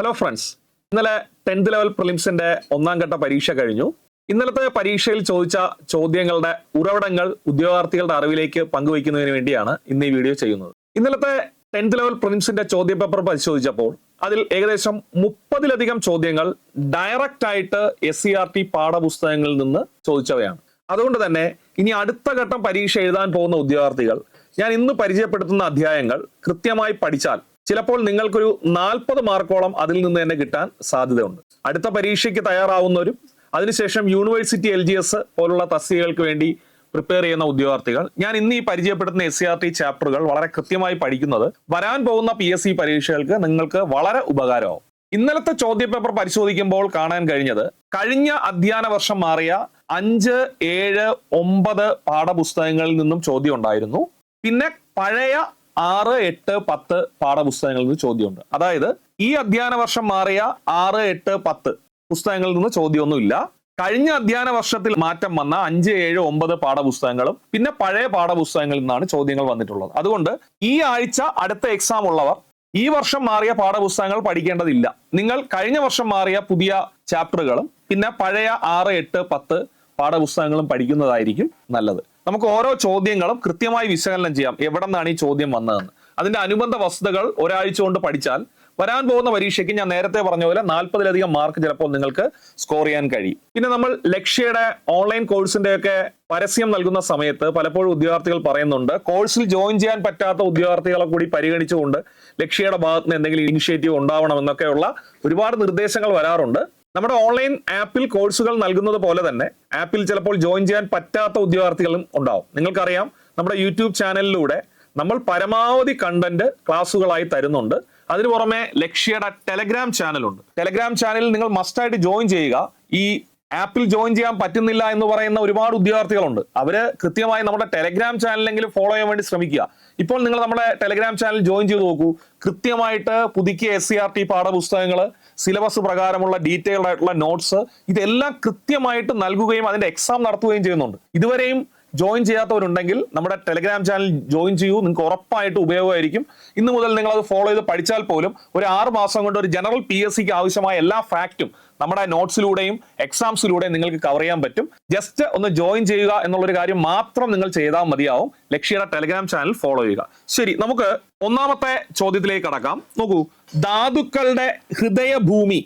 Hello friends ഇന്നലെ tenth level പ്രിലിംസിന്റെ ഒന്നാം ഘട്ട പരീക്ഷ കഴിഞ്ഞു. ഇന്നലത്തെ പരീക്ഷയിൽ ചോദിച്ച ചോദ്യങ്ങളുടെ ഉറവിടങ്ങൾ ഉദ്യോഗാർത്ഥികളുടെ അറിവിലേക്ക് പങ്കുവയ്ക്കുന്നതിന് വേണ്ടിയാണ് ഇന്ന് ഈ വീഡിയോ ചെയ്യുന്നത്. ഇന്നലത്തെ ടെൻത്ത് ലെവൽ പ്രിലിംസിന്റെ ചോദ്യ പേപ്പർ പരിശോധിച്ചപ്പോൾ അതിൽ ഏകദേശം മുപ്പതിലധികം ചോദ്യങ്ങൾ ഡയറക്റ്റ് ആയിട്ട് എസ് സി ആർ ടി പാഠപുസ്തകങ്ങളിൽ നിന്ന് ചോദിച്ചവയാണ്. അതുകൊണ്ട് തന്നെ ഇനി അടുത്ത ഘട്ടം പരീക്ഷ എഴുതാൻ പോകുന്ന ഉദ്യോഗാർത്ഥികൾ ഞാൻ ഇന്ന് പരിചയപ്പെടുത്തുന്ന അധ്യായങ്ങൾ കൃത്യമായി പഠിച്ചാൽ ചിലപ്പോൾ നിങ്ങൾക്കൊരു നാൽപ്പത് മാർക്കോളം അതിൽ നിന്ന് തന്നെ കിട്ടാൻ സാധ്യതയുണ്ട്. അടുത്ത പരീക്ഷയ്ക്ക് തയ്യാറാവുന്നവരും അതിനുശേഷം യൂണിവേഴ്സിറ്റി എൽ ജി എസ് പോലുള്ള തസ്തികകൾക്ക് വേണ്ടി പ്രിപ്പയർ ചെയ്യുന്ന ഉദ്യോഗാർത്ഥികൾ. ഞാൻ ഇന്ന് ഈ പരിചയപ്പെടുത്തുന്ന എസ് സി ആർ ടി ചാപ്റ്ററുകൾ വളരെ കൃത്യമായി പഠിക്കുന്നത് വരാൻ പോകുന്ന പി എസ് സി പരീക്ഷകൾക്ക് നിങ്ങൾക്ക് വളരെ ഉപകാരമാവും. ഇന്നലത്തെ ചോദ്യപേപ്പർ പരിശോധിക്കുമ്പോൾ കാണാൻ കഴിഞ്ഞത് കഴിഞ്ഞ അധ്യയന വർഷം മാറിയ അഞ്ച് ഏഴ് ഒമ്പത് പാഠപുസ്തകങ്ങളിൽ നിന്നും ചോദ്യം ഉണ്ടായിരുന്നു. പിന്നെ പഴയ ആറ് എട്ട് പത്ത് പാഠപുസ്തകങ്ങളിൽ നിന്ന് ചോദ്യമുണ്ട്. അതായത് ഈ അധ്യയന വർഷം മാറിയ ആറ് എട്ട് പത്ത് പുസ്തകങ്ങളിൽ നിന്ന് ചോദ്യമൊന്നുമില്ല. കഴിഞ്ഞ അധ്യയന വർഷത്തിൽ മാറ്റം വന്ന അഞ്ച് ഏഴ് ഒമ്പത് പാഠപുസ്തകങ്ങളും പിന്നെ പഴയ പാഠപുസ്തകങ്ങളിൽ നിന്നാണ് ചോദ്യങ്ങൾ വന്നിട്ടുള്ളത്. അതുകൊണ്ട് ഈ ആഴ്ച അടുത്ത എക്സാം ഉള്ളവർ ഈ വർഷം മാറിയ പാഠപുസ്തകങ്ങൾ പഠിക്കേണ്ടതില്ല. നിങ്ങൾ കഴിഞ്ഞ വർഷം മാറിയ പുതിയ ചാപ്റ്ററുകളും പിന്നെ പഴയ ആറ് എട്ട് പത്ത് പാഠപുസ്തകങ്ങളും പഠിക്കുന്നതായിരിക്കും നല്ലത്. നമുക്ക് ഓരോ ചോദ്യങ്ങളും കൃത്യമായി വിശകലനം ചെയ്യാം എവിടെ നിന്നാണ് ഈ ചോദ്യം വന്നതെന്ന്. അതിന്റെ അനുബന്ധ വസ്തുതകൾ ഒരാഴ്ച കൊണ്ട് പഠിച്ചാൽ വരാൻ പോകുന്ന പരീക്ഷയ്ക്ക് ഞാൻ നേരത്തെ പറഞ്ഞ പോലെ നാൽപ്പതിലധികം മാർക്ക് ചിലപ്പോൾ നിങ്ങൾക്ക് സ്കോർ ചെയ്യാൻ കഴിയും. പിന്നെ നമ്മൾ ലക്ഷ്യയുടെ ഓൺലൈൻ കോഴ്സിന്റെ ഒക്കെ പരസ്യം നൽകുന്ന സമയത്ത് പലപ്പോഴും ഉദ്യോഗാർത്ഥികൾ പറയുന്നുണ്ട് കോഴ്സിൽ ജോയിൻ ചെയ്യാൻ പറ്റാത്ത ഉദ്യോഗാർത്ഥികളെ കൂടി പരിഗണിച്ചുകൊണ്ട് ലക്ഷ്യയുടെ ഭാഗത്ത് നിന്ന് എന്തെങ്കിലും ഇനിഷ്യേറ്റീവ് ഉണ്ടാവണം എന്നൊക്കെയുള്ള ഒരുപാട് നിർദ്ദേശങ്ങൾ വരാറുണ്ട്. നമ്മുടെ ഓൺലൈൻ ആപ്പിൽ കോഴ്സുകൾ നൽകുന്നത് പോലെ തന്നെ ആപ്പിൽ ചിലപ്പോൾ ജോയിൻ ചെയ്യാൻ പറ്റാത്ത ഉദ്യോഗാർത്ഥികളും ഉണ്ടാവും. നിങ്ങൾക്കറിയാം നമ്മുടെ യൂട്യൂബ് ചാനലിലൂടെ നമ്മൾ പരമാവധി കണ്ടന്റ് ക്ലാസ്സുകളായി തരുന്നുണ്ട്. അതിനു പുറമെ ലക്ഷ്യയുടെ ടെലഗ്രാം ചാനലുണ്ട്. ടെലഗ്രാം ചാനലിൽ നിങ്ങൾ മസ്റ്റായിട്ട് ജോയിൻ ചെയ്യുക. ഈ ആപ്പിൽ ജോയിൻ ചെയ്യാൻ പറ്റുന്നില്ല എന്ന് പറയുന്ന ഒരുപാട് ഉദ്യോഗാർത്ഥികളുണ്ട്. അവർ കൃത്യമായി നമ്മുടെ ടെലഗ്രാം ചാനലെങ്കിലും ഫോളോ ചെയ്യാൻ വേണ്ടി ശ്രമിക്കുക. ഇപ്പോൾ നിങ്ങൾ നമ്മുടെ ടെലഗ്രാം ചാനൽ ജോയിൻ ചെയ്ത് നോക്കൂ. കൃത്യമായിട്ട് പുതുക്കിയ എസ് സി ആർ ടി പാഠപുസ്തകങ്ങൾ സിലബസ് പ്രകാരമുള്ള ഡീറ്റെയിൽഡ് ആയിട്ടുള്ള നോട്ട്സ് ഇതെല്ലാം കൃത്യമായിട്ട് നൽകുകയും അതിന്റെ എക്സാം നടത്തുകയും ചെയ്യുന്നുണ്ട്. ഇതുവരെയും ജോയിൻ ചെയ്യാത്തവരുണ്ടെങ്കിൽ നമ്മുടെ ടെലഗ്രാം ചാനൽ ജോയിൻ ചെയ്യൂ. നിങ്ങൾക്ക് ഉറപ്പായിട്ട് ഉപയോഗമായിരിക്കും. ഇന്ന് മുതൽ നിങ്ങൾ അത് ഫോളോ ചെയ്ത് പഠിച്ചാൽ പോലും ഒരു ആറ് മാസം കൊണ്ട് ഒരു ജനറൽ പി എസ് സിക്ക് ആവശ്യമായ എല്ലാ ഫാക്റ്റും നമ്മുടെ നോട്ട്സിലൂടെയും എക്സാംസിലൂടെയും നിങ്ങൾക്ക് കവർ ചെയ്യാൻ പറ്റും. ജസ്റ്റ് ഒന്ന് ജോയിൻ ചെയ്യുക എന്നുള്ളൊരു കാര്യം മാത്രം നിങ്ങൾ ചെയ്താൽ മതിയാവും. ലക്ഷ്യയുടെ ടെലിഗ്രാം ചാനൽ ഫോളോ ചെയ്യുക. ശരി നമുക്ക് ഒന്നാമത്തെ ചോദ്യത്തിലേക്ക് കടക്കാം. നോക്കൂ ധാതുക്കളുടെ ഹൃദയഭൂമി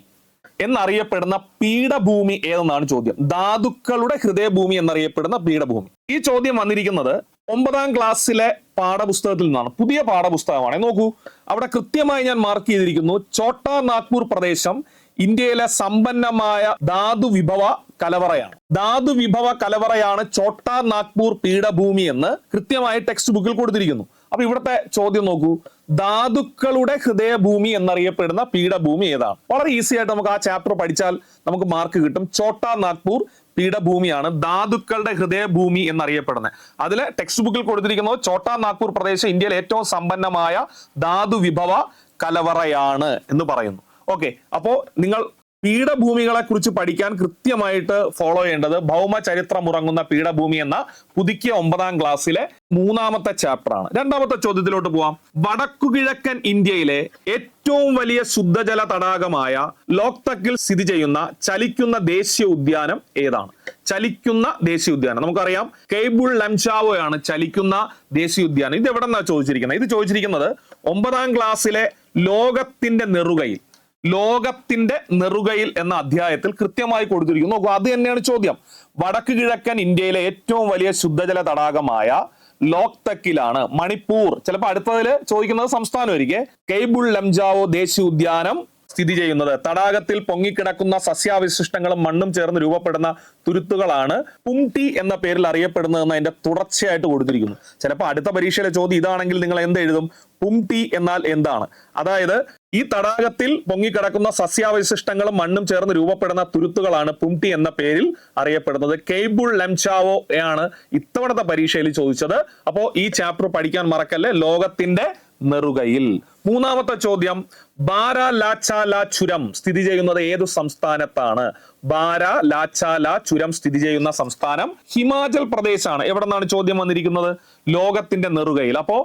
എന്നറിയപ്പെടുന്ന പീഠഭൂമി ഏതെന്നാണ് ചോദ്യം. ധാതുക്കളുടെ ഹൃദയഭൂമി എന്നറിയപ്പെടുന്ന പീഠഭൂമി. ഈ ചോദ്യം വന്നിരിക്കുന്നത് ഒമ്പതാം ക്ലാസ്സിലെ പാഠപുസ്തകത്തിൽ നിന്നാണ്. പുതിയ പാഠപുസ്തകമാണ്. നോക്കൂ അവിടെ കൃത്യമായി ഞാൻ മാർക്ക് ചെയ്തിരിക്കുന്നു. ചോട്ടാ നാഗ്പൂർ പ്രദേശം ഇന്ത്യയിലെ സമ്പന്നമായ ധാതു വിഭവ കലവറയാണ്. ധാതു വിഭവ കലവറയാണ് ചോട്ടാ നാഗ്പൂർ പീഠഭൂമി എന്ന് കൃത്യമായി ടെക്സ്റ്റ് ബുക്കിൽ കൊടുത്തിരിക്കുന്നു. അപ്പൊ ഇവിടുത്തെ ചോദ്യം നോക്കൂ. ധാതുക്കളുടെ ഹൃദയഭൂമി എന്നറിയപ്പെടുന്ന പീഠഭൂമി ഏതാണ്? വളരെ ഈസി ആയിട്ട് നമുക്ക് ആ ചാപ്റ്റർ പഠിച്ചാൽ നമുക്ക് മാർക്ക് കിട്ടും. ചോട്ടാ നാഗ്പൂർ പീഠഭൂമിയാണ് ധാതുക്കളുടെ ഹൃദയഭൂമി എന്നറിയപ്പെടുന്നത്. അതിൽ ടെക്സ്റ്റ് ബുക്കിൽ കൊടുത്തിരിക്കുന്നത് ചോട്ടാ നാഗ്പൂർ പ്രദേശം ഇന്ത്യയിലെ ഏറ്റവും സമ്പന്നമായ ധാതു വിഭവ കലവറയാണ് എന്ന് പറയുന്നു. ഓക്കെ അപ്പോ നിങ്ങൾ പീഠഭൂമികളെ കുറിച്ച് പഠിക്കാൻ കൃത്യമായിട്ട് ഫോളോ ചെയ്യേണ്ടത് ഭൗമ ചരിത്രം ഉറങ്ങുന്ന പീഠഭൂമി എന്ന പുതുക്കിയ ഒമ്പതാം ക്ലാസ്സിലെ മൂന്നാമത്തെ ചാപ്റ്റർ ആണ്. രണ്ടാമത്തെ ചോദ്യത്തിലോട്ട് പോവാം. വടക്കുകിഴക്കൻ ഇന്ത്യയിലെ ഏറ്റവും വലിയ ശുദ്ധജല തടാകമായ ലോക്തക്കിൽ സ്ഥിതി ചെയ്യുന്ന ചലിക്കുന്ന ദേശീയ ഉദ്യാനം ഏതാണ്? ചലിക്കുന്ന ദേശീയ ഉദ്യാനം. നമുക്കറിയാം കേബിൾ ലംചാവോയാണ് ചലിക്കുന്ന ദേശീയ ഉദ്യാനം. ഇത് എവിടെ നിന്നാണ് ചോദിച്ചിരിക്കുന്നത്? ഇത് ചോദിച്ചിരിക്കുന്നത് ഒമ്പതാം ക്ലാസ്സിലെ ലോകത്തിന്റെ നെറുകയിൽ. ലോകത്തിന്റെ നെറുകയിൽ എന്ന അധ്യായത്തിൽ കൃത്യമായി കൊടുത്തിരിക്കുന്നു. നോക്കൂ അത് തന്നെയാണ് ചോദ്യം. വടക്ക് കിഴക്കൻ ഇന്ത്യയിലെ ഏറ്റവും വലിയ ശുദ്ധജല തടാകമായ ലോക്തക്കിലാണ് മണിപ്പൂർ. ചിലപ്പോൾ അടുത്തതിൽ ചോദിക്കുന്നത് സംസ്ഥാനമായിരിക്കെ. കെയ്ബുൾ ലംജാവോ ദേശീയ ഉദ്യാനം സ്ഥിതി ചെയ്യുന്നത്. തടാകത്തിൽ പൊങ്ങിക്കിടക്കുന്ന സസ്യാവശിഷ്ടങ്ങളും മണ്ണും ചേർന്ന് രൂപപ്പെടുന്ന തുരുത്തുകളാണ് പുംടി എന്ന പേരിൽ അറിയപ്പെടുന്നതെന്ന് അതിന്റെ തുടർച്ചയായിട്ട് കൊടുത്തിരിക്കുന്നു. ചിലപ്പോൾ അടുത്ത പരീക്ഷയിലെ ചോദ്യം ഇതാണെങ്കിൽ നിങ്ങൾ എന്ത് എഴുതും പുംടി എന്നാൽ എന്താണ്? അതായത് ഈ തടാകത്തിൽ പൊങ്ങിക്കിടക്കുന്ന സസ്യാവശിഷ്ടങ്ങളും മണ്ണും ചേർന്ന് രൂപപ്പെടുന്ന തുരുത്തുകളാണ് പുംടി എന്ന പേരിൽ അറിയപ്പെടുന്നത്. കെയ്ബുൾ ലംചാവോ ആണ് ഇത്തവണത്തെ പരീക്ഷയിൽ ചോദിച്ചത്. അപ്പോ ഈ ചാപ്റ്റർ പഠിക്കാൻ മറക്കല്ലേ? ലോകത്തിന്റെ നെറുകയിൽ. മൂന്നാമത്തെ ചോദ്യം ബാര ലാച്ചാല ചുരം സ്ഥിതി ചെയ്യുന്നത് ഏതു സംസ്ഥാനത്താണ്? ബാര ലാച്ചാല ചുരം സ്ഥിതി ചെയ്യുന്ന സംസ്ഥാനം ഹിമാചൽ പ്രദേശാണ്. എവിടെ നിന്നാണ് ചോദ്യം വന്നിരിക്കുന്നത്? ലോകത്തിന്റെ നെറുകയിൽ. അപ്പോ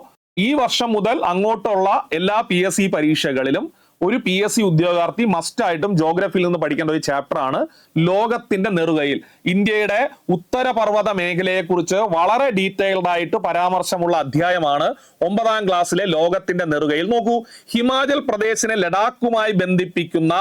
ഈ വർഷം മുതൽ അങ്ങോട്ടുള്ള എല്ലാ പി എസ് സി പരീക്ഷകളിലും ഒരു പി എസ് സി ഉദ്യോഗാർത്ഥി മസ്റ്റ് ആയിട്ടും ജോഗ്രഫിയിൽ നിന്ന് പഠിക്കേണ്ട ഒരു ചാപ്റ്റർ ആണ് ലോകത്തിന്റെ നെറുകയിൽ. ഇന്ത്യയുടെ ഉത്തരപർവത മേഖലയെക്കുറിച്ച് വളരെ ഡീറ്റെയിൽഡ് ആയിട്ട് പരാമർശമുള്ള അധ്യായമാണ് ഒമ്പതാം ക്ലാസ്സിലെ ലോകത്തിന്റെ നെറുകയിൽ. നോക്കൂ ഹിമാചൽ പ്രദേശിനെ ലഡാക്കുമായി ബന്ധിപ്പിക്കുന്ന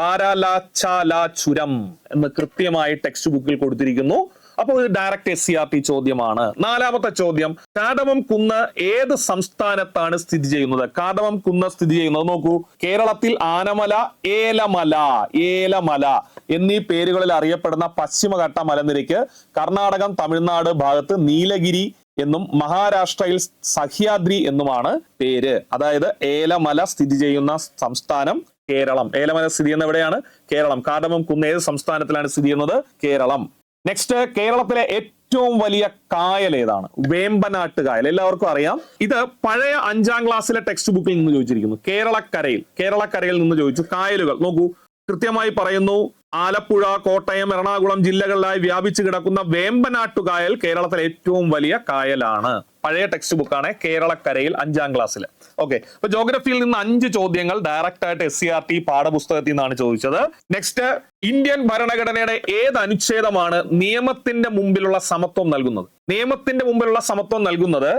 ബാരാലാച്ചാല ചുരം എന്ന് കൃത്യമായി ടെക്സ്റ്റ് ബുക്കിൽ കൊടുത്തിരിക്കുന്നു. അപ്പോൾ ഇത് direct S C R T ചോദ്യമാണ്. നാലാമത്തെ ചോദ്യം കാടമം കുന്ന് ഏത് സംസ്ഥാനത്താണ് സ്ഥിതി ചെയ്യുന്നത്? കാടമം കുന്ന് സ്ഥിതി ചെയ്യുന്നത് നോക്കൂ. കേരളത്തിൽ ആനമല ഏലമല ഏലമല എന്നീ പേരുകളിൽ അറിയപ്പെടുന്ന പശ്ചിമഘട്ട മലനിരയ്ക്ക് കർണാടകം തമിഴ്നാട് ഭാഗത്ത് നീലഗിരി എന്നും മഹാരാഷ്ട്രയിൽ സഹ്യാദ്രി എന്നുമാണ് പേര്. അതായത് ഏലമല സ്ഥിതി ചെയ്യുന്ന സംസ്ഥാനം കേരളം. ഏലമല സ്ഥിതി ചെയ്യുന്ന എവിടെയാണ്? കേരളം. കാടമം കുന്ന് ഏത് സംസ്ഥാനത്തിലാണ് സ്ഥിതി ചെയ്യുന്നത്? കേരളം. നെക്സ്റ്റ് കേരളത്തിലെ ഏറ്റവും വലിയ കായൽ ഏതാണ്? വേമ്പനാട്ട് കായൽ. എല്ലാവർക്കും അറിയാം. ഇത് പഴയ അഞ്ചാം ക്ലാസ്സിലെ ടെക്സ്റ്റ് ബുക്കിൽ നിന്ന് ചോദിച്ചിരിക്കുന്നു. കേരളക്കരയിൽ കേരളക്കരയിൽ നിന്ന് ചോദിച്ചു. കായലുകൾ. നോക്കൂ കൃത്യമായി പറയുന്നു ആലപ്പുഴ കോട്ടയം എറണാകുളം ജില്ലകളിലായി വ്യാപിച്ചു കിടക്കുന്ന വേമ്പനാട്ടുകായൽ കേരളത്തിലെ ഏറ്റവും വലിയ കായലാണ്. പഴയ ടെക്സ്റ്റ് ബുക്കാണ് കേരളക്കരയിൽ അഞ്ചാം ക്ലാസ്സിൽ ഓക്കെ അപ്പൊ ജോഗ്രഫിയിൽ നിന്ന് അഞ്ച് ചോദ്യങ്ങൾ ഡയറക്റ്റ് ആയിട്ട് എസ് സി ആർ ടി പാഠപുസ്തകത്തിൽ നിന്നാണ് ചോദിച്ചത്. നെക്സ്റ്റ് ഇന്ത്യൻ ഭരണഘടനയുടെ ഏത് അനുച്ഛേദമാണ് നിയമത്തിന്റെ മുമ്പിലുള്ള സമത്വം നൽകുന്നത്? നിയമത്തിന്റെ മുമ്പിലുള്ള സമത്വം നൽകുന്നത്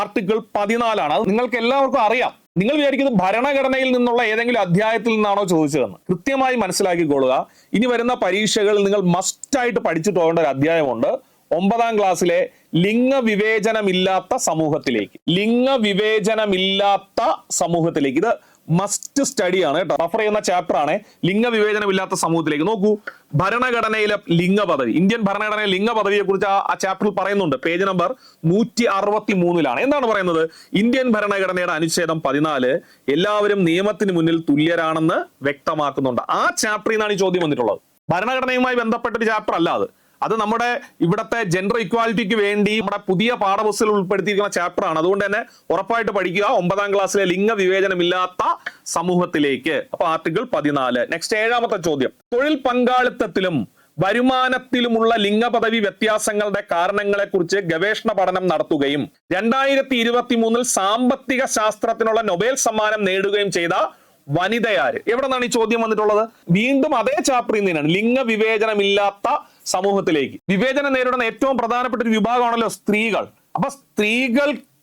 ആർട്ടിക്കിൾ പതിനാലാണ്. അത് നിങ്ങൾക്ക് എല്ലാവർക്കും അറിയാം. നിങ്ങൾ വിചാരിക്കുന്നത് ഭരണഘടനയിൽ നിന്നുള്ള ഏതെങ്കിലും അധ്യായത്തിൽ നിന്നാണോ ചോദിച്ചതെന്ന്. കൃത്യമായി മനസ്സിലാക്കിക്കൊള്ളുക. ഇനി വരുന്ന പരീക്ഷകളിൽ നിങ്ങൾ മസ്റ്റായിട്ട് പഠിച്ചിട്ട് പോകേണ്ട ഒരു അധ്യായമുണ്ട്. ഒമ്പതാം ക്ലാസ്സിലെ ലിംഗവിവേചനമില്ലാത്ത സമൂഹത്തിലേക്ക്. ലിംഗവിവേചനമില്ലാത്ത സമൂഹത്തിലേക്ക്. ഇത് മസ്റ്റ് സ്റ്റഡി ആണ് കേട്ടോ. റഫർ ചെയ്യുന്ന ചാപ്റ്റർ ആണ്. ലിംഗവിവേചനമില്ലാത്ത സമൂഹത്തിലേക്ക്. നോക്കൂ ഭരണഘടനയിലെ ലിംഗ പദവി ഇന്ത്യൻ ഭരണഘടനയിലെ ലിംഗ പദവിയെ കുറിച്ച് ആ ആ ചാപ്റ്ററിൽ പറയുന്നുണ്ട്. പേജ് നമ്പർ നൂറ്റി അറുപത്തി മൂന്നിലാണ് എന്താണ് പറയുന്നത്? ഇന്ത്യൻ ഭരണഘടനയുടെ അനുച്ഛേദം പതിനാല് എല്ലാവരും നിയമത്തിന് മുന്നിൽ തുല്യരാണെന്ന് വ്യക്തമാക്കുന്നുണ്ട്. ആ ചാപ്റ്ററിൽ നിന്നാണ് ഈ ചോദ്യം വന്നിട്ടുള്ളത്. ഭരണഘടനയുമായി ബന്ധപ്പെട്ട ഒരു ചാപ്റ്റർ അല്ല അത്. അത് നമ്മുടെ ഇവിടുത്തെ ജെൻഡർ ഇക്വാലിറ്റിക്ക് വേണ്ടി നമ്മുടെ പുതിയ പാഠപുസ്തകത്തിൽ ഉൾപ്പെടുത്തിയിരിക്കുന്ന ചാപ്റ്റർ ആണ്. അതുകൊണ്ട് തന്നെ ഉറപ്പായിട്ട് പഠിക്കുക. ഒമ്പതാം ക്ലാസ്സിലെ ലിംഗ വിവേചനമില്ലാത്ത സമൂഹത്തിലേക്ക്. അപ്പൊ ആർട്ടിക്കിൾ പതിനാല്. നെക്സ്റ്റ് ഏഴാമത്തെ ചോദ്യം. തൊഴിൽ പങ്കാളിത്തത്തിലും വരുമാനത്തിലുമുള്ള ലിംഗപദവി വ്യത്യാസങ്ങളുടെ കാരണങ്ങളെക്കുറിച്ച് ഗവേഷണ പഠനം നടത്തുകയും രണ്ടായിരത്തി ഇരുപത്തി മൂന്നിൽ സാമ്പത്തിക ശാസ്ത്രത്തിനുള്ള നൊബേൽ സമ്മാനം നേടുകയും ചെയ്ത വനിതയാര്. എവിടെ നിന്നാണ് ഈ ചോദ്യം വന്നിട്ടുള്ളത്? വീണ്ടും അതേ ചാപ്റ്ററിൽ നിന്നാണ്. ലിംഗ ലിംഗവിവേചനമില്ലാത്ത സമൂഹത്തിലേക്ക്. വിവേചനം നേരിടുന്ന ഏറ്റവും പ്രധാനപ്പെട്ട ഒരു വിഭാഗമാണല്ലോ സ്ത്രീകൾ. അപ്പൊ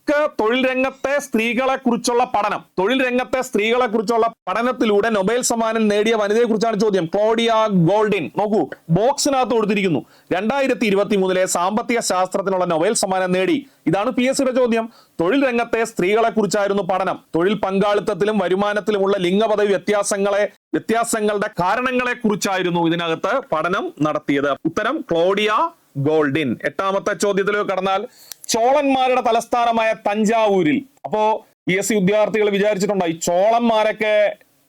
സ്ത്രീകൾക്ക് തൊഴിൽ രംഗത്തെ സ്ത്രീകളെ കുറിച്ചുള്ള പഠനം. തൊഴിൽ രംഗത്തെ സ്ത്രീകളെ കുറിച്ചുള്ള പഠനത്തിലൂടെ നൊബേൽ സമ്മാനം നേടിയ വനിതയെ കുറിച്ചാണ് ചോദ്യം. Claudia Goldin. നോക്കൂ ബോക്സിനകത്ത് കൊടുത്തിരിക്കുന്നു. രണ്ടായിരത്തി ഇരുപത്തി മൂന്നിലെ സാമ്പത്തിക ശാസ്ത്രത്തിനുള്ള നൊബേൽ സമ്മാനം നേടി. ഇതാണ് പി എസ് ചോദ്യം. തൊഴിൽ രംഗത്തെ സ്ത്രീകളെ കുറിച്ചായിരുന്നു പഠനം. തൊഴിൽ പങ്കാളിത്തത്തിലും വരുമാനത്തിലുമുള്ള ലിംഗപദവി വ്യത്യാസങ്ങളെ വ്യത്യാസങ്ങളുടെ കാരണങ്ങളെ കുറിച്ചായിരുന്നു ഇതിനകത്ത് പഠനം നടത്തിയത്. ഉത്തരം ക്ലോഡിയ ഗോൾഡിൻ. എട്ടാമത്തെ ചോദ്യത്തിലേക്ക് കടന്നാൽ ചോളന്മാരുടെ തലസ്ഥാനമായ തഞ്ചാവൂരിൽ. അപ്പോ പി എസ് സി ഉദ്യോഗാർത്ഥികൾ വിചാരിച്ചിട്ടുണ്ടോ ഈ ചോളന്മാരൊക്കെ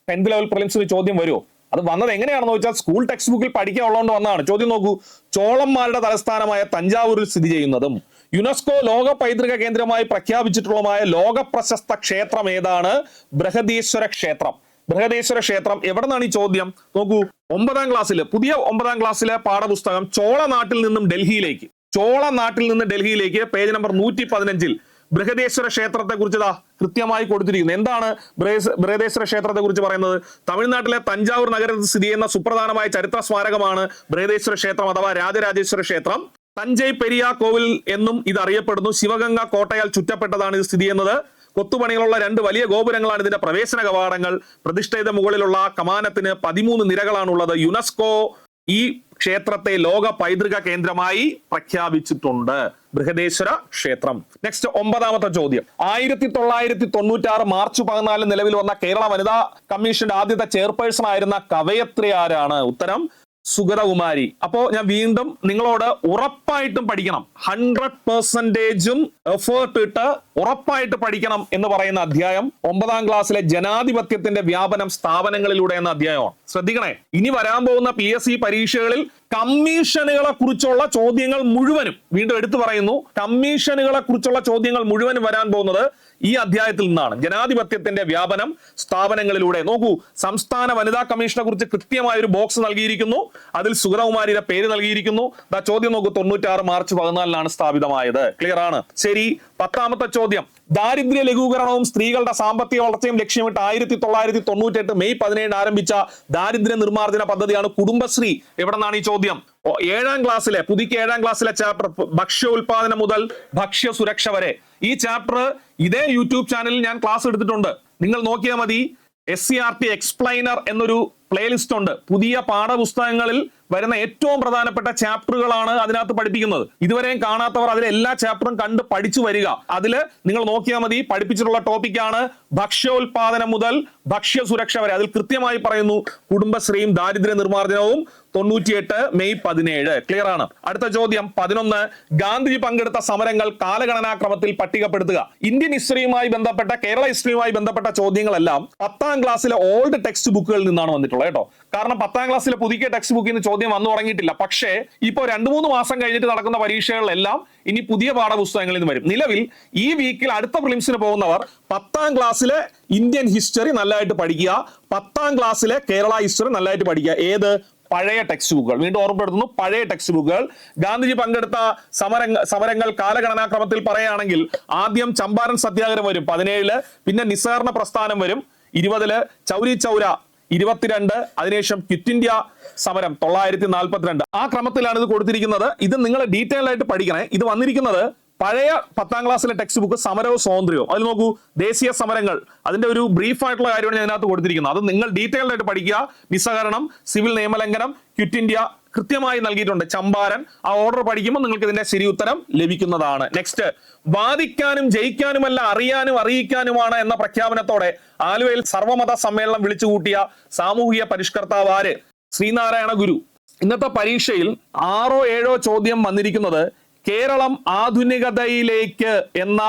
ടെൻത്ത് ലെവൽ പ്രിലിംസിന് ചോദ്യം വരുമോ അത് വന്നത് എങ്ങനെയാണെന്ന് വെച്ചാൽ സ്കൂൾ ടെക്സ്റ്റ് ബുക്കിൽ പഠിക്കാനുള്ളതുകൊണ്ട് വന്നതാണ്. ചോദ്യം നോക്കൂ ചോളന്മാരുടെ തലസ്ഥാനമായ തഞ്ചാവൂരിൽ സ്ഥിതി ചെയ്യുന്നതും യുനെസ്കോ ലോക പൈതൃക കേന്ദ്രമായി പ്രഖ്യാപിച്ചിട്ടുള്ളതുമായ ലോക പ്രശസ്ത ക്ഷേത്രം ഏതാണ്? ബൃഹദീശ്വര ക്ഷേത്രം. ബൃഹദേശ്വര ക്ഷേത്രം എവിടെ നിന്നാണ് ഈ ചോദ്യം? നോക്കൂ ഒമ്പതാം ക്ലാസ്സിൽ പുതിയ ഒമ്പതാം ക്ലാസ്സിലെ പാഠപുസ്തകം ചോള നാട്ടിൽ നിന്നും ഡൽഹിയിലേക്ക്. ചോള നാട്ടിൽ നിന്ന് ഡൽഹിയിലേക്ക് പേജ് നമ്പർ നൂറ്റി പതിനഞ്ചിൽ ബൃഹദേശ്വര ക്ഷേത്രത്തെ കുറിച്ച് കൃത്യമായി കൊടുത്തിരിക്കുന്നു. എന്താണ് ബൃഹദേശ്വര ക്ഷേത്രത്തെ കുറിച്ച് പറയുന്നത്? തമിഴ്നാട്ടിലെ തഞ്ചാവൂർ നഗരത്തിൽ സ്ഥിതി ചെയ്യുന്ന സുപ്രധാനമായ ചരിത്ര സ്മാരകമാണ് ബൃഹദേശ്വര ക്ഷേത്രം അഥവാ രാജരാജേശ്വര ക്ഷേത്രം. തഞ്ചൈ പെരിയ കോവിൽ എന്നും ഇത് അറിയപ്പെടുന്നു. ശിവഗംഗ കോട്ടയാൽ ചുറ്റപ്പെട്ടതാണ് ഇത് സ്ഥിതി ചെയ്യുന്നത്. കൊത്തുപണികളുള്ള രണ്ട് വലിയ ഗോപുരങ്ങളാണ് ഇതിന്റെ പ്രവേശന കവാടങ്ങൾ. പ്രതിഷ്ഠയുടെ മുകളിലുള്ള കമാനത്തിന് പതിമൂന്ന് നിരകളാണുള്ളത്. യുനെസ്കോ ഈ ക്ഷേത്രത്തെ ലോക പൈതൃക കേന്ദ്രമായി പ്രഖ്യാപിച്ചിട്ടുണ്ട്. ബൃഹദേശ്വര ക്ഷേത്രം. നെക്സ്റ്റ് ഒമ്പതാമത്തെ ചോദ്യം. ആയിരത്തി തൊള്ളായിരത്തി തൊണ്ണൂറ്റി ആറ് മാർച്ച് പതിനാല് നിലവിൽ വന്ന കേരള വനിതാ കമ്മീഷന്റെ ആദ്യത്തെ ചെയർപേഴ്സൺ ആയിരുന്ന കവയത്രി ആരാണ്? ഉത്തരം സുഗതകുമാരി. അപ്പോ ഞാൻ വീണ്ടും നിങ്ങളോട് ഉറപ്പായിട്ടും പഠിക്കണം. ഹൺഡ്രഡ് പെർസെന്റേജും എഫേർട്ട് ഇട്ട് ഉറപ്പായിട്ട് പഠിക്കണം എന്ന് പറയുന്ന അധ്യായം ഒമ്പതാം ക്ലാസ്സിലെ ജനാധിപത്യത്തിന്റെ വ്യാപനം സ്ഥാപനങ്ങളിലൂടെ എന്ന അധ്യായമാണ്. ശ്രദ്ധിക്കണേ. ഇനി വരാൻ പോകുന്ന പി എസ് സി പരീക്ഷകളിൽ കമ്മീഷനുകളെ കുറിച്ചുള്ള ചോദ്യങ്ങൾ മുഴുവനും വീണ്ടും എടുത്തു പറയുന്നു കമ്മീഷനുകളെ കുറിച്ചുള്ള ചോദ്യങ്ങൾ മുഴുവനും വരാൻ പോകുന്നത് ഈ അധ്യായത്തിൽ നിന്നാണ് ജനാധിപത്യത്തിന്റെ വ്യാപനം സ്ഥാപനങ്ങളിലൂടെ. നോക്കൂ സംസ്ഥാന വനിതാ കമ്മീഷനെ കുറിച്ച് കൃത്യമായ ഒരു ബോക്സ് നൽകിയിരിക്കുന്നു. അതിൽ സുഗതകുമാരിയുടെ പേര് നൽകിയിരിക്കുന്നു. ചോദ്യം നോക്കൂ തൊണ്ണൂറ്റാറ് മാർച്ച് പതിനാലിനാണ് സ്ഥാപിതമായത്. ക്ലിയർ ആണ്? ശരി പത്താമത്തെ ചോദ്യം. ദാരിദ്ര്യ ലഘൂകരണവും സ്ത്രീകളുടെ സാമ്പത്തിക വളർച്ചയും ലക്ഷ്യമിട്ട് ആയിരത്തി തൊള്ളായിരത്തി തൊണ്ണൂറ്റെട്ട് മെയ് പതിനേഴ് ആരംഭിച്ച ദാരിദ്ര്യ നിർമ്മാർജന പദ്ധതിയാണ് കുടുംബശ്രീ. എവിടെ നിന്നാണ് ഈ ചോദ്യം? ഏഴാം ക്ലാസ്സിലെ പുതുക്കി ഏഴാം ക്ലാസ്സിലെ ചാപ്റ്റർ ഭക്ഷ്യ ഉൽപാദനം മുതൽ ഭക്ഷ്യ സുരക്ഷ വരെ. ഈ ചാപ്റ്റർ ഇതേ യൂട്യൂബ് ചാനലിൽ ഞാൻ ക്ലാസ് എടുത്തിട്ടുണ്ട്. നിങ്ങൾ നോക്കിയാൽ മതി. S C R T explainer എന്നൊരു പ്ലേലിസ്റ്റ് ഉണ്ട്. പുതിയ പാഠപുസ്തകങ്ങളിൽ വരുന്ന ഏറ്റവും പ്രധാനപ്പെട്ട ചാപ്റ്ററുകളാണ് അതിനകത്ത് പഠിപ്പിക്കുന്നത്. ഇതുവരെയും കാണാത്തവർ അതിലെ എല്ലാ ചാപ്റ്ററും കണ്ട് പഠിച്ചു വരിക. അതിൽ നിങ്ങൾ നോക്കിയാൽ മതി പഠിപ്പിച്ചിട്ടുള്ള ടോപ്പിക്കാണ് ഭക്ഷ്യോൽപാദനം മുതൽ ഭക്ഷ്യ സുരക്ഷ വരെ. അതിൽ കൃത്യമായി പറയുന്നു കുടുംബശ്രീയും ദാരിദ്ര്യ നിർമ്മാർജനവും തൊണ്ണൂറ്റിയെട്ട് മെയ് പതിനേഴ്. ക്ലിയർ ആണ്? അടുത്ത ചോദ്യം പതിനൊന്ന്. ഗാന്ധിജി പങ്കെടുത്ത സമരങ്ങൾ കാലഗണനാക്രമത്തിൽ പട്ടികപ്പെടുത്തുക. ഇന്ത്യൻ ഹിസ്റ്ററിയുമായി ബന്ധപ്പെട്ട കേരള ഹിസ്റ്ററിയുമായി ബന്ധപ്പെട്ട ചോദ്യങ്ങളെല്ലാം പത്താം ക്ലാസ്സിലെ ഓൾഡ് ടെക്സ്റ്റ് ബുക്കുകളിൽ നിന്നാണ് വന്നിട്ടുള്ളത് കേട്ടോ. കാരണം പത്താം ക്ലാസ്സിലെ പുതിയ ടെക്സ്റ്റ് ബുക്കിൽ നിന്ന് ചോദ്യം വന്നു തുടങ്ങിയിട്ടില്ല. പക്ഷേ ഇപ്പോൾ രണ്ട് മൂന്ന് മാസം കഴിഞ്ഞിട്ട് നടക്കുന്ന പരീക്ഷകളിലെല്ലാം ഇനി പുതിയ പാഠപുസ്തകങ്ങളിൽ നിന്ന് വരും. നിലവിൽ ഈ വീക്കിൽ അടുത്ത പ്രിലിംസിന് പോകുന്നവർ പത്താം ക്ലാസ്സിലെ ഇന്ത്യൻ ഹിസ്റ്ററി നല്ലതായിട്ട് പഠിക്കുക പത്താം ക്ലാസ്സിലെ കേരള ഹിസ്റ്ററി നല്ലതായിട്ട് പഠിക്കുക. ഏത്? പഴയ ടെക്സ്റ്റ് ബുക്കുകൾ വീണ്ടും ഓർമ്മപ്പെടുത്തുന്നു പഴയ ടെക്സ്റ്റ് ബുക്കുകൾ ഗാന്ധിജി പങ്കെടുത്ത സമരങ്ങൾ സമരങ്ങൾ കാലഗണനാക്രമത്തിൽ പറയുകയാണെങ്കിൽ ആദ്യം ചമ്പാരൻ സത്യാഗ്രഹം വരും പതിനേഴിൽ. പിന്നെ നിസ്സഹരണ പ്രസ്ഥാനം വരും ഇരുപതിൽ ചൗരി ചൗര ഇരുപത്തിരണ്ട്. അതിനുശേഷം ക്വിറ്റ് ഇന്ത്യ സമരം തൊള്ളായിരത്തി നാൽപ്പത്തിരണ്ട്. ആ ക്രമത്തിലാണ് ഇത് കൊടുത്തിരിക്കുന്നത്. ഇത് നിങ്ങൾ ഡീറ്റെയിൽ ആയിട്ട് പഠിക്കണേ. ഇത് വന്നിരിക്കുന്നത് പഴയ പത്താം ക്ലാസ്സിലെ ടെക്സ്റ്റ് ബുക്ക് സമരവും സ്വാതന്ത്ര്യവും. അതിൽ നോക്കൂ ദേശീയ സമരങ്ങൾ. അതിന്റെ ഒരു ബ്രീഫ് ആയിട്ടുള്ള കാര്യമാണ് ഞാൻ ഇതിനകത്ത് കൊടുത്തിരിക്കുന്നത്. അത് നിങ്ങൾ ഡീറ്റെയിൽഡ് ആയിട്ട് പഠിക്കുക. നിസ്സഹരണം സിവിൽ നിയമലംഘനം ക്വിറ്റ് ഇന്ത്യ കൃത്യമായി നൽകിയിട്ടുണ്ട്. ചമ്പാരൻ ആ ഓർഡർ പഠിക്കുമ്പോൾ നിങ്ങൾക്ക് ഇതിന്റെ ശരി ഉത്തരം ലഭിക്കുന്നതാണ്. നെക്സ്റ്റ് വാദിക്കാനും ജയിക്കാനുമല്ല അറിയാനും അറിയിക്കാനുമാണ് എന്ന പ്രഖ്യാപനത്തോടെ ആലുവയിൽ സർവമത സമ്മേളനം വിളിച്ചുകൂട്ടിയ സാമൂഹിക പരിഷ്കർത്താവ് ആര്? ശ്രീനാരായണ ഗുരു. ഇന്നത്തെ പരീക്ഷയിൽ ആറോ ഏഴോ ചോദ്യം വന്നിരിക്കുന്നത് കേരളം ആധുനികതയിലേക്ക് എന്ന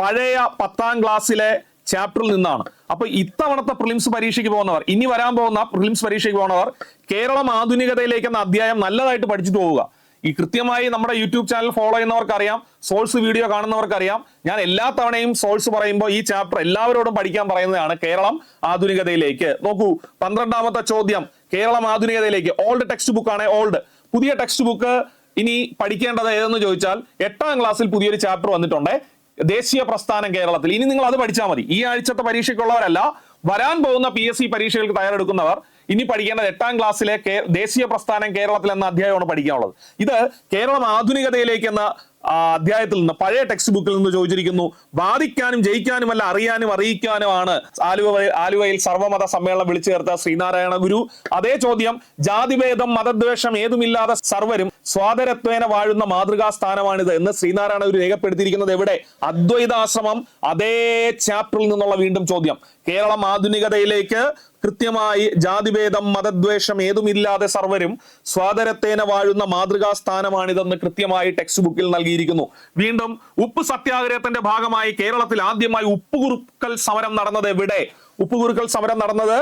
പഴയ പത്താം ക്ലാസ്സിലെ ചാപ്റ്ററിൽ നിന്നാണ്. അപ്പൊ ഇത്തവണത്തെ പ്രിലിംസ് പരീക്ഷയ്ക്ക് പോകുന്നവർ ഇനി വരാൻ പോകുന്ന പ്രിലിംസ് പരീക്ഷയ്ക്ക് പോകുന്നവർ കേരളം ആധുനികതയിലേക്ക് എന്ന അധ്യായം നല്ലതായിട്ട് പഠിച്ചിട്ട് പോവുക. ഈ കൃത്യമായി നമ്മുടെ യൂട്യൂബ് ചാനൽ ഫോളോ ചെയ്യുന്നവർക്കറിയാം സോഴ്സ് വീഡിയോ കാണുന്നവർക്കറിയാം. ഞാൻ എല്ലാ തവണയും സോഴ്സ് പറയുമ്പോൾ ഈ ചാപ്റ്റർ എല്ലാവരോടും പഠിക്കാൻ പറയുന്നതാണ് കേരളം ആധുനികതയിലേക്ക്. നോക്കൂ പന്ത്രണ്ടാമത്തെ ചോദ്യം കേരളം ആധുനികതയിലേക്ക്. ഓൾഡ് ടെക്സ്റ്റ് ബുക്ക് ആണ് ഓൾഡ് പുതിയ ടെക്സ്റ്റ് ബുക്ക് ഇനി പഠിക്കേണ്ടത് ഏതെന്ന് ചോദിച്ചാൽ എട്ടാം ക്ലാസ്സിൽ പുതിയൊരു ചാപ്റ്റർ വന്നിട്ടുണ്ട്. ദേശീയ പ്രസ്ഥാനം കേരളത്തിൽ. ഇനി നിങ്ങൾ അത് പഠിച്ചാൽ മതി. ഈ ആഴ്ചത്തെ പരീക്ഷയ്ക്കുള്ളവരല്ല. വരാൻ പോകുന്ന പി എസ് സി പരീക്ഷകൾക്ക് തയ്യാറെടുക്കുന്നവർ ഇനി പഠിക്കേണ്ടത് എട്ടാം ക്ലാസ്സിലെ ദേശീയ പ്രസ്ഥാനം കേരളത്തിൽ എന്ന അധ്യായമാണ് പഠിക്കാനുള്ളത്. ഇത് കേരളം ആധുനികതയിലേക്ക് എന്ന അധ്യായത്തിൽ നിന്ന് പഴയ ടെക്സ്റ്റ് ബുക്കിൽ നിന്ന് ചോദിച്ചിരിക്കുന്നു വാദിക്കാനും ജയിക്കാനുമല്ല അറിയാനും അറിയിക്കാനുമാണ്. ആലുവ ആലുവയിൽ സർവമത സമ്മേളനം വിളിച്ചു ചേർത്ത ശ്രീനാരായണ ഗുരു. അതേ ചോദ്യം ജാതിഭേദം മതദ്വേഷം ഏതുമില്ലാതെ സർവരും സ്വാതരത്വേന വാഴുന്ന മാതൃകാ സ്ഥാനമാണിത് എന്ന് ശ്രീനാരായണ ഗുരു രേഖപ്പെടുത്തിയിരിക്കുന്നത് എവിടെ? അദ്വൈതാശ്രമം അതേ ചാപ്റ്ററിൽ നിന്നുള്ള വീണ്ടും ചോദ്യം. കേരളം ആധുനികതയിലേക്ക് കൃത്യമായി ജാതിഭേദം മതദ്വേഷം ഏതുമില്ലാതെ സർവരും സ്വാതരത്തേന വാഴുന്ന മാതൃകാ സ്ഥാനമാണിതെന്ന് കൃത്യമായി ടെക്സ്റ്റ് ബുക്കിൽ നൽകിയിരിക്കുന്നു. വീണ്ടും ഉപ്പ് സത്യാഗ്രഹത്തിന്റെ ഭാഗമായി കേരളത്തിൽ ആദ്യമായി ഉപ്പുകുറുക്കൽ സമരം നടന്നത് എവിടെ ഉപ്പുകുറുക്കൽ സമരം നടന്നത്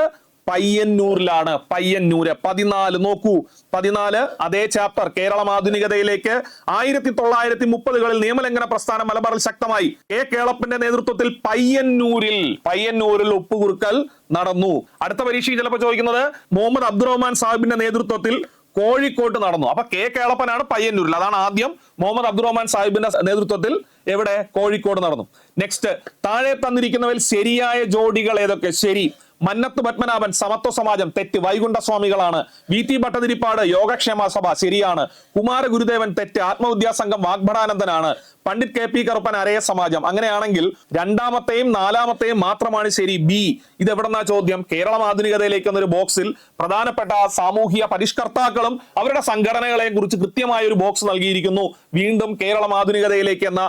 പയ്യന്നൂരിലാണ് പയ്യന്നൂര്. പതിനാല് നോക്കൂ. പതിനാല് അതേ ചാപ്റ്റർ കേരളം ആധുനികതയിലേക്ക് ആയിരത്തി തൊള്ളായിരത്തി മുപ്പതുകളിൽ നിയമലംഘന പ്രസ്ഥാനം മലബാറിൽ ശക്തമായി. കെ കേളപ്പന്റെ നേതൃത്വത്തിൽ പയ്യന്നൂരിൽ പയ്യന്നൂരിൽ ഒപ്പുകുറുക്കൽ നടന്നു. അടുത്ത പരീക്ഷയിൽ ചിലപ്പോൾ ചോദിക്കുന്നത് മുഹമ്മദ് അബ്ദുറഹ്മാൻ സാഹിബിന്റെ നേതൃത്വത്തിൽ കോഴിക്കോട്ട് നടന്നു. അപ്പൊ കെ കേളപ്പനാണ് പയ്യന്നൂരിൽ. അതാണ് ആദ്യം മുഹമ്മദ് അബ്ദുറഹ്മാൻ സാഹിബിന്റെ നേതൃത്വത്തിൽ എവിടെ? കോഴിക്കോട് നടന്നു. നെക്സ്റ്റ് താഴെ തന്നിരിക്കുന്നവരിൽ ശരിയായ ജോഡികൾ ഏതൊക്കെ? ശരി. മന്നത്ത് പത്മനാഭൻ സമത്വ സമാജം തെറ്റ് വൈകുണ്ഠ സ്വാമികളാണ് വി ടി ഭട്ടതിരിപ്പാട് യോഗക്ഷേമ സഭ ശരിയാണ്. കുമാര ഗുരുദേവൻ തെറ്റ് ആത്മവിദ്യാസംഘം വാഗ്ഭടാനന്ദനാണ് പണ്ഡിറ്റ് കെ പി കറുപ്പൻ അരയ സമാജം. അങ്ങനെയാണെങ്കിൽ രണ്ടാമത്തെയും നാലാമത്തെയും മാത്രമാണ് ശരി ബി. ഇത് എവിടെന്നാ ചോദ്യം? കേരളം ആധുനികതയിലേക്ക് എന്നൊരു ബോക്സിൽ പ്രധാനപ്പെട്ട സാമൂഹിക പരിഷ്കർത്താക്കളും അവരുടെ സംഘടനകളെ കുറിച്ച് കൃത്യമായ ഒരു ബോക്സ് നൽകിയിരിക്കുന്നു. വീണ്ടും കേരളം ആധുനികതയിലേക്ക് എന്ന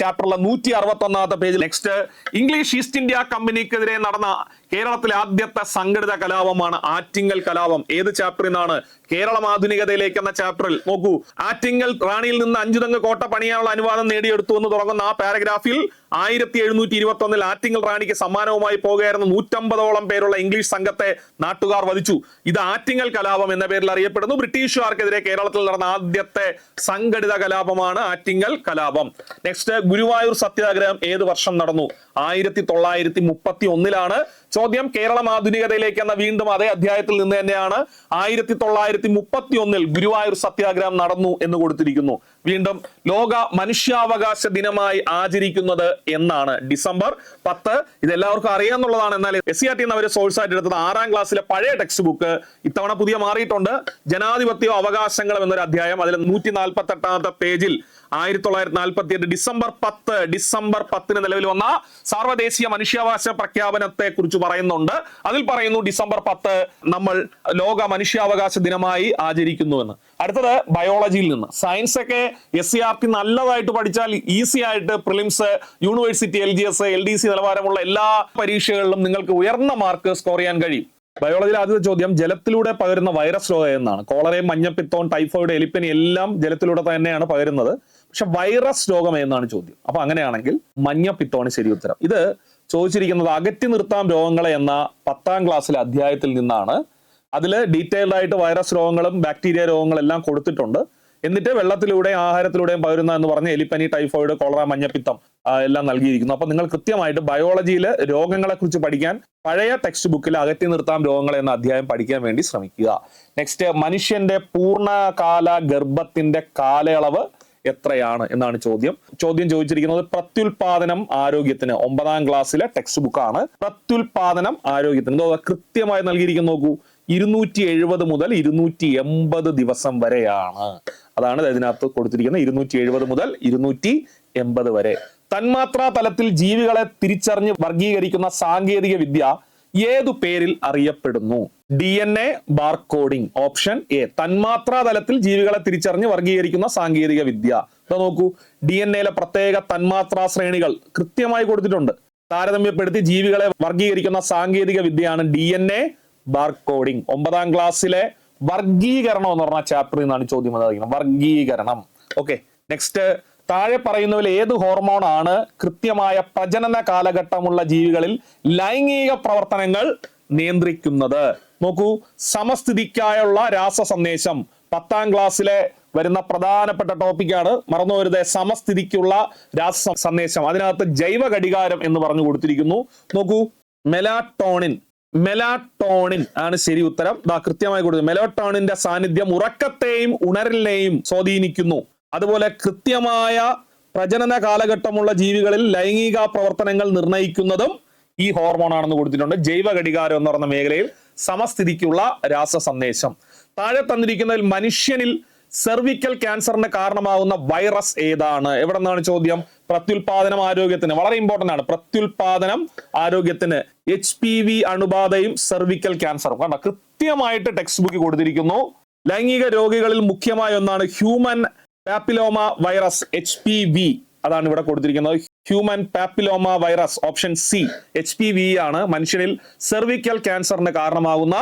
ചാപ്റ്ററിലെ നൂറ്റി അറുപത്തി ഒന്നാമത്തെ പേജിൽ നെക്സ്റ്റ്. ഇംഗ്ലീഷ് ഈസ്റ്റ് ഇന്ത്യ കമ്പനിക്കെതിരെ നടന്ന കേരളത്തിലെ ആദ്യത്തെ സംഘടിത കലാപമാണ് ആറ്റിങ്ങൽ കലാപം. ഏത് ചാപ്റ്ററിൽ നിന്നാണ് കേരളം ആധുനികതയിലേക്ക് എന്ന ചാപ്റ്ററിൽ നോക്കൂ ആറ്റിങ്ങൽ റാണിയിൽ നിന്ന് അഞ്ചുതങ്ങ് കോട്ട പണിയാനുള്ള അനുവാദം നേടിയെടുത്തു എന്ന് തുടങ്ങുന്ന ആ പാരഗ്രാഫിൽ ആയിരത്തി എഴുന്നൂറ്റി ഇരുപത്തി ഒന്നിൽ ആറ്റിങ്ങൽ റാണിക്ക് സമ്മാനവുമായി പോകുകയായിരുന്ന നൂറ്റമ്പതോളം പേരുള്ള ഇംഗ്ലീഷ് സംഘത്തെ നാട്ടുകാർ വധിച്ചു. ഇത് ആറ്റിങ്ങൽ കലാപം എന്ന പേരിൽ അറിയപ്പെടുന്നു. ബ്രിട്ടീഷുകാർക്കെതിരെ കേരളത്തിൽ നടന്ന ആദ്യത്തെ സംഘടിത കലാപമാണ് ആറ്റിങ്ങൽ കലാപം. നെക്സ്റ്റ് ഗുരുവായൂർ സത്യാഗ്രഹം ഏത് വർഷം നടന്നു? ആയിരത്തി തൊള്ളായിരത്തി മുപ്പത്തി ഒന്നിലാണ് ചോദ്യം കേരളം ആധുനികതയിലേക്ക് എന്ന വീണ്ടും അതേ അധ്യായത്തിൽ നിന്ന് തന്നെയാണ് ആയിരത്തി തൊള്ളായിരത്തി മുപ്പത്തി ഒന്നിൽ ഗുരുവായൂർ സത്യാഗ്രഹം നടന്നു എന്ന് കൊടുത്തിരിക്കുന്നു. വീണ്ടും ലോക മനുഷ്യാവകാശ ദിനമായി ആചരിക്കുന്നത് എന്നാണ് ഡിസംബർ പത്ത്. ഇതെല്ലാവർക്കും എല്ലാവർക്കും അറിയാന്നുള്ളതാണ് എന്നാൽ എസ് സി ആർ ടി എന്നവർ സോഴ്സ് ആയിട്ട് എടുത്തത് ആറാം ക്ലാസ്സിലെ പഴയ ടെക്സ്റ്റ് ബുക്ക് ഇത്തവണ പുതിയ മാറിയിട്ടുണ്ട്. ജനാധിപത്യവും അവകാശങ്ങളും എന്നൊരു അധ്യായം. അതിൽ നൂറ്റി നാൽപ്പത്തി എട്ടാമത്തെ പേജിൽ ആയിരത്തി തൊള്ളായിരത്തി നാൽപ്പത്തി എട്ട് ഡിസംബർ പത്ത് ഡിസംബർ പത്തിന് നിലവിൽ വന്ന സാർവദേശീയ മനുഷ്യാവകാശ പ്രഖ്യാപനത്തെ കുറിച്ച് പറയുന്നുണ്ട്. അതിൽ പറയുന്നു ഡിസംബർ പത്ത് നമ്മൾ ലോക മനുഷ്യാവകാശ ദിനമായി ആചരിക്കുന്നുവെന്ന്. അടുത്തത് ബയോളജിയിൽ നിന്ന്. സയൻസ് ഒക്കെ എസ് സി ആർ ടി നല്ലതായിട്ട് പഠിച്ചാൽ ഈസി ആയിട്ട് prelims university L G S L D C നിലവാരമുള്ള എല്ലാ പരീക്ഷകളിലും നിങ്ങൾക്ക് ഉയർന്ന മാർക്ക് സ്കോർ ചെയ്യാൻ കഴിയും. ബയോളജിയിൽ ആദ്യത്തെ ചോദ്യം ജലത്തിലൂടെ പകരുന്ന വൈറസ് രോഗം എന്നാണ്. കോളറയും മഞ്ഞപ്പിത്തോൺ ടൈഫോയിഡ് എലിപ്പനി എല്ലാം ജലത്തിലൂടെ തന്നെയാണ് പകരുന്നത്. പക്ഷെ വൈറസ് രോഗം എന്നാണ് ചോദ്യം. അപ്പൊ അങ്ങനെയാണെങ്കിൽ മഞ്ഞപ്പിത്തോണ് ശരി ഉത്തരം. ഇത് ചോദിച്ചിരിക്കുന്നത് അകറ്റി നിർത്താം രോഗങ്ങളെ എന്ന പത്താം ക്ലാസ്സിലെ അധ്യായത്തിൽ നിന്നാണ്. അതിൽ ഡീറ്റെയിൽഡ് ആയിട്ട് വൈറസ് രോഗങ്ങളും ബാക്ടീരിയ രോഗങ്ങളും എല്ലാം കൊടുത്തിട്ടുണ്ട്. എന്നിട്ട് വെള്ളത്തിലൂടെയും ആഹാരത്തിലൂടെയും പകരുന്ന എന്ന് പറഞ്ഞ എലിപ്പനി ടൈഫോയിഡ് കൊളറ മഞ്ഞപ്പിത്തം എല്ലാം നൽകിയിരിക്കുന്നു. അപ്പൊ നിങ്ങൾ കൃത്യമായിട്ട് ബയോളജിയിൽ രോഗങ്ങളെ കുറിച്ച് പഠിക്കാൻ പഴയ ടെക്സ്റ്റ് ബുക്കിൽ അകറ്റി നിർത്താം രോഗങ്ങൾ എന്ന അധ്യായം പഠിക്കാൻ വേണ്ടി ശ്രമിക്കുക. നെക്സ്റ്റ് മനുഷ്യന്റെ പൂർണകാല ഗർഭത്തിന്റെ കാലയളവ് എത്രയാണ് എന്നാണ് ചോദ്യം. ചോദ്യം ചോദിച്ചിരിക്കുന്നത് പ്രത്യുൽപാദനം ആരോഗ്യത്തിന്. ഒമ്പതാം ക്ലാസ്സിലെ ടെക്സ്റ്റ് ബുക്കാണ് പ്രത്യുൽപാദനം ആരോഗ്യത്തിന്. കൃത്യമായി നൽകിയിരിക്കുന്നു നോക്കൂ. ഇരുന്നൂറ്റി എഴുപത് മുതൽ ഇരുന്നൂറ്റി എൺപത് ദിവസം വരെയാണ്. അതാണ് ഇതിനകത്ത് കൊടുത്തിരിക്കുന്നത് ഇരുന്നൂറ്റി എഴുപത് മുതൽ ഇരുന്നൂറ്റി എൺപത് വരെ. തന്മാത്രാ തലത്തിൽ ജീവികളെ തിരിച്ചറിഞ്ഞ് വർഗീകരിക്കുന്ന സാങ്കേതിക വിദ്യ ഏതു പേരിൽ അറിയപ്പെടുന്നു? D N A barcoding option A. തന്മാത്രാ തലത്തിൽ ജീവികളെ തിരിച്ചറിഞ്ഞ് വർഗീകരിക്കുന്ന സാങ്കേതിക വിദ്യ. ഇതാ നോക്കൂ ഡി എൻ എയിലെ പ്രത്യേക തന്മാത്രാ ശ്രേണികൾ കൃത്യമായി കൊടുത്തിട്ടുണ്ട്. താരതമ്യപ്പെടുത്തി ജീവികളെ വർഗീകരിക്കുന്ന സാങ്കേതിക വിദ്യയാണ് ഡി എൻ എ ബാർകോഡിംഗ് ഒമ്പതാം ക്ലാസ്സിലെ വർഗീകരണം എന്ന് പറഞ്ഞ ചാപ്റ്ററിൽ നിന്നാണ് ചോദ്യം വന്നിരിക്കുന്നത് വർഗീകരണം ഓക്കെ നെക്സ്റ്റ് താഴെ പറയുന്നതിൽ ഏത് ഹോർമോൺ ആണ് കൃത്യമായ പ്രജനന കാലഘട്ടമുള്ള ജീവികളിൽ ലൈംഗിക പ്രവർത്തനങ്ങൾ നിയന്ത്രിക്കുന്നത്? നോക്കൂ സമസ്ഥിതിക്കായുള്ള രാസ സന്ദേശം പത്താം ക്ലാസ്സിലെ വരുന്ന പ്രധാനപ്പെട്ട ടോപ്പിക്കാണ് മറന്നു വരുത് സമസ്ഥിതിക്കുള്ള രാസ സന്ദേശം അതിനകത്ത് ജൈവ ഘടികാരം എന്ന് പറഞ്ഞു കൊടുത്തിരിക്കുന്നു. നോക്കൂ മെലാട്ടോണിൻ മെലാട്ടോണിൻ ആണ് ശരി ഉത്തരം. ദാ കൃത്യമായി കൊടുത്തു മെലോട്ടോണിന്റെ സാന്നിധ്യം ഉറക്കത്തെയും ഉണരലിനെയും സ്വാധീനിക്കുന്നു. അതുപോലെ കൃത്യമായ പ്രജനന കാലഘട്ടമുള്ള ജീവികളിൽ ലൈംഗിക പ്രവർത്തനങ്ങൾ നിർണയിക്കുന്നതും ഈ ഹോർമോൺ ആണെന്ന് കൊടുത്തിട്ടുണ്ട്. ജൈവ ഘടികാരം എന്ന് പറയുന്ന മേഖലയിൽ സമസ്ഥിതിക്കുള്ള രാസ സന്ദേശം. താഴെ തന്നിരിക്കുന്നതിൽ മനുഷ്യനിൽ സെർവിക്കൽ ക്യാൻസറിന് കാരണമാകുന്ന വൈറസ് ഏതാണ്? എവിടെ നിന്നാണ് ചോദ്യം? പ്രത്യുൽപാദനം ആരോഗ്യത്തിന്. വളരെ ഇമ്പോർട്ടന്റ് ആണ്. പ്രത്യുൽപാദനം ആരോഗ്യത്തിന്. എച്ച് പി വി അണുബാധയും സെർവിക്കൽ ക്യാൻസറും കണ്ട? കൃത്യമായിട്ട് ടെക്സ്റ്റ് ബുക്ക് കൊടുത്തിരിക്കുന്നു. ലൈംഗിക രോഗികളിൽ മുഖ്യമായ ഒന്നാണ് human papilloma virus H P V അതാണ് ഇവിടെ കൊടുത്തിരിക്കുന്നത്. Human papilloma virus option C H P V ആണ് മനുഷ്യനിൽ സെർവിക്കൽ ക്യാൻസറിന് കാരണമാകുന്ന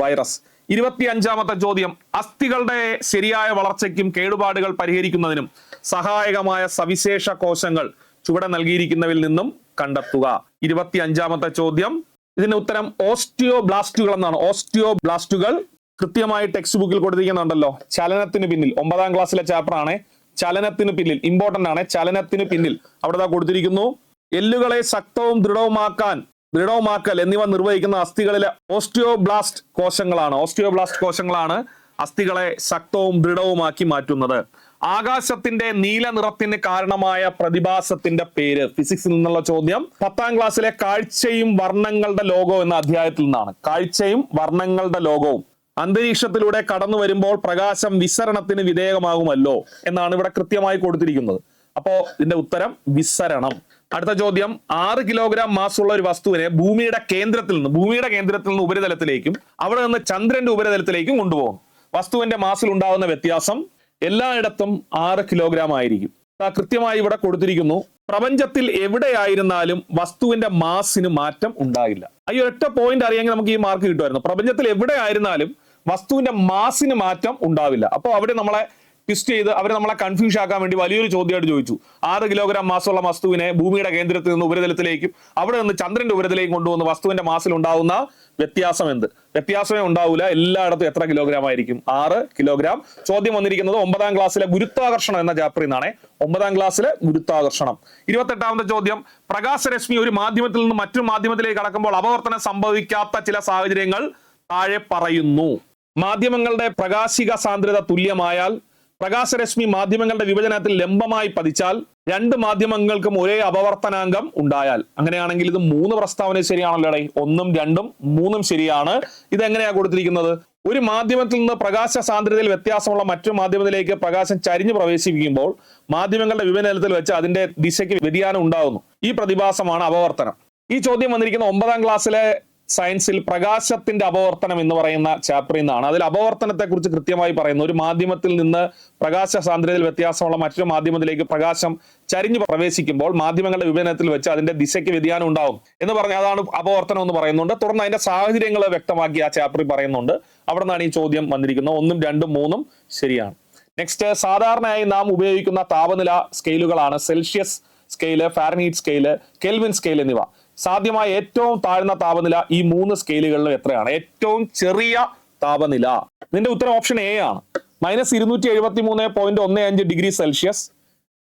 വൈറസ് ഇരുപത്തി അഞ്ചാമത്തെ ചോദ്യം. അസ്ഥികളുടെ ശരിയായ വളർച്ചയ്ക്കും കേടുപാടുകൾ പരിഹരിക്കുന്നതിനും സഹായകമായ സവിശേഷ കോശങ്ങൾ ചുവടെ നൽകിയിരിക്കുന്നവയിൽ നിന്നും കണ്ടെത്തുക. ഇരുപത്തി അഞ്ചാമത്തെ ചോദ്യം. ഇതിന്റെ ഉത്തരം ഓസ്റ്റിയോ ബ്ലാസ്റ്റുകൾ എന്നാണ് ഓസ്റ്റിയോ ബ്ലാസ്റ്റുകൾ കൃത്യമായി ടെക്സ്റ്റ് ബുക്കിൽ കൊടുത്തിരിക്കുന്നുണ്ടല്ലോ. ചലനത്തിന് പിന്നിൽ. ഒമ്പതാം ക്ലാസ്സിലെ ചാപ്റ്റർ ആണ്. ചലനത്തിന് പിന്നിൽ. ഇമ്പോർട്ടന്റ് ആണ്. ചലനത്തിന് പിന്നിൽ. അവിടെ കൊടുത്തിരിക്കുന്നു. എല്ലുകളെ ശക്തവും ദൃഢവുമാക്കാൻ ദൃഢവുമാക്കൽ എന്നിവ നിർവഹിക്കുന്ന അസ്ഥികളിലെ ഓസ്റ്റിയോബ്ലാസ്റ്റ് കോശങ്ങളാണ്. ഓസ്റ്റിയോബ്ലാസ്റ്റ് കോശങ്ങളാണ് അസ്ഥികളെ ശക്തവും ദൃഢവുമാക്കി മാറ്റുന്നത്. ആകാശത്തിന്റെ നീല നിറത്തിന് കാരണമായ പ്രതിഭാസത്തിന്റെ പേര് ഫിസിക്സിൽ നിന്നുള്ള ചോദ്യം. പത്താം ക്ലാസ്സിലെ കാഴ്ചയും വർണങ്ങളുടെ ലോകവും എന്ന അധ്യായത്തിൽ നിന്നാണ്. കാഴ്ചയും വർണങ്ങളുടെ ലോകവും. അന്തരീക്ഷത്തിലൂടെ കടന്നു വരുമ്പോൾ പ്രകാശം വിസരണത്തിന് വിധേയമാകുമല്ലോ എന്നാണ് ഇവിടെ കൃത്യമായി കൊടുത്തിരിക്കുന്നത്. അപ്പോ ഇതിന്റെ ഉത്തരം വിസരണം. അടുത്ത ചോദ്യം ആറ് കിലോഗ്രാം മാസുള്ള ഒരു വസ്തുവിനെ ഭൂമിയുടെ കേന്ദ്രത്തിൽ നിന്ന് ഭൂമിയുടെ കേന്ദ്രത്തിൽ നിന്ന് ഉപരിതലത്തിലേക്കും അവിടെ നിന്ന് ചന്ദ്രന്റെ ഉപരിതലത്തിലേക്കും കൊണ്ടുപോകും. വസ്തുവിന്റെ മാസിൽ ഉണ്ടാകുന്ന വ്യത്യാസം എല്ലായിടത്തും ആറ് കിലോഗ്രാം ആയിരിക്കും. കൃത്യമായി ഇവിടെ കൊടുത്തിരിക്കുന്നു പ്രപഞ്ചത്തിൽ എവിടെയായിരുന്നാലും വസ്തുവിന്റെ മാസിന് മാറ്റം ഉണ്ടാകില്ല. ഈ ഒറ്റ പോയിന്റ് അറിയാമെങ്കിൽ നമുക്ക് ഈ മാർക്ക് കിട്ടുമായിരുന്നു. പ്രപഞ്ചത്തിൽ എവിടെയായിരുന്നാലും വസ്തുവിന്റെ മാസിന് മാറ്റം ഉണ്ടാവില്ല. അപ്പോൾ അവിടെ നമ്മളെ ട്വിസ്റ്റ് ചെയ്ത് അവർ നമ്മളെ കൺഫ്യൂഷൻ ആക്കാൻ വേണ്ടി വലിയൊരു ചോദ്യമായിട്ട് ചോദിച്ചു. ആറ് കിലോഗ്രാം മാസമുള്ള വസ്തുവിനെ ഭൂമിയുടെ കേന്ദ്രത്തിൽ നിന്ന് ഉപരിതലത്തിലേക്കും അവിടെ നിന്ന് ചന്ദ്രന്റെ ഉപരിതലേക്കും കൊണ്ടുവന്ന് വസ്തുവിന്റെ മാസിൽ ഉണ്ടാവുന്ന വ്യത്യാസം എന്ത്? വ്യത്യാസമേ ഉണ്ടാവില്ല എല്ലായിടത്തും എത്ര കിലോഗ്രാം ആയിരിക്കും? ആറ് കിലോഗ്രാം ചോദ്യം വന്നിരിക്കുന്നത് ഒമ്പതാം ക്ലാസ്സിലെ ഗുരുത്വാകർഷണം എന്ന ചാപ്റ്ററിൽ നിന്നാണ് ഒമ്പതാം ക്ലാസ്സിലെ ഗുരുത്വാകർഷണം. ഇരുപത്തെട്ടാമത്തെ ചോദ്യം. പ്രകാശരശ്മി ഒരു മാധ്യമത്തിൽ നിന്ന് മറ്റൊരു മാധ്യമത്തിലേക്ക് കടക്കുമ്പോൾ അപവർത്തനം സംഭവിക്കാത്ത ചില സാഹചര്യങ്ങൾ താഴെ പറയുന്നു. മാധ്യമങ്ങളുടെ പ്രകാശിക സാന്ദ്രത തുല്യമായാൽ പ്രകാശരശ്മി മാധ്യമങ്ങളുടെ വിഭജനത്തിൽ ലംബമായി പതിച്ചാൽ രണ്ട് മാധ്യമങ്ങൾക്കും ഒരേ അപവർത്തനാംഗം ഉണ്ടായാൽ. അങ്ങനെയാണെങ്കിൽ ഇത് മൂന്ന് പ്രസ്താവന ശരിയാണല്ലോ ഇടയിൽ ഒന്നും രണ്ടും മൂന്നും ശരിയാണ്. ഇത് എങ്ങനെയാ കൊടുത്തിരിക്കുന്നത്? ഒരു മാധ്യമത്തിൽ നിന്ന് പ്രകാശ സാന്ദ്രതയിൽ വ്യത്യാസമുള്ള മറ്റു മാധ്യമത്തിലേക്ക് പ്രകാശം ചരിഞ്ഞു പ്രവേശിപ്പിക്കുമ്പോൾ മാധ്യമങ്ങളുടെ വിഭജനത്തിൽ വെച്ച് അതിന്റെ ദിശയ്ക്ക് വ്യതിയാനം ഉണ്ടാകുന്നു. ഈ പ്രതിഭാസമാണ് അപവർത്തനം. ഈ ചോദ്യം വന്നിരിക്കുന്ന ഒമ്പതാം ക്ലാസ്സിലെ സയൻസിൽ പ്രകാശത്തിന്റെ അപവർത്തനം എന്ന് പറയുന്ന ചാപ്റ്ററിൽ നിന്നാണ് അതിൽ അപവർത്തനത്തെ കുറിച്ച് കൃത്യമായി പറയുന്നു. ഒരു മാധ്യമത്തിൽ നിന്ന് പ്രകാശ സാന്ദ്രതയിൽ വ്യത്യാസമുള്ള മറ്റൊരു മാധ്യമത്തിലേക്ക് പ്രകാശം ചരിഞ്ഞു പ്രവേശിക്കുമ്പോൾ മാധ്യമങ്ങളുടെ വിഭജനത്തിൽ വെച്ച് അതിന്റെ ദിശയ്ക്ക് വ്യതിയാനം ഉണ്ടാവും എന്ന് പറഞ്ഞാൽ അതാണ് അപവർത്തനം എന്ന് പറയുന്നുണ്ട്. തുടർന്ന് അതിന്റെ സാഹചര്യങ്ങൾ വ്യക്തമാക്കി ആ ചാപ്റ്ററിൽ പറയുന്നുണ്ട്. അവിടെ നിന്നാണ് ഈ ചോദ്യം വന്നിരിക്കുന്നത്. ഒന്നും രണ്ടും മൂന്നും ശരിയാണ്. നെക്സ്റ്റ് സാധാരണയായി നാം ഉപയോഗിക്കുന്ന താപനില സ്കെയിലുകളാണ് Celsius scale Fahrenheit scale Kelvin scale എന്നിവ. സാധ്യമായ ഏറ്റവും താഴ്ന്ന താപനില ഈ മൂന്ന് സ്കെയിലുകളിലും എത്രയാണ്? ഏറ്റവും ചെറിയ താപനില. നിന്റെ ഉത്തരം ഓപ്ഷൻ എ ആണ്. മൈനസ് ഇരുന്നൂറ്റി എഴുപത്തി മൂന്ന് പോയിന്റ് ഒന്ന് അഞ്ച് ഡിഗ്രി സെൽഷ്യസ്.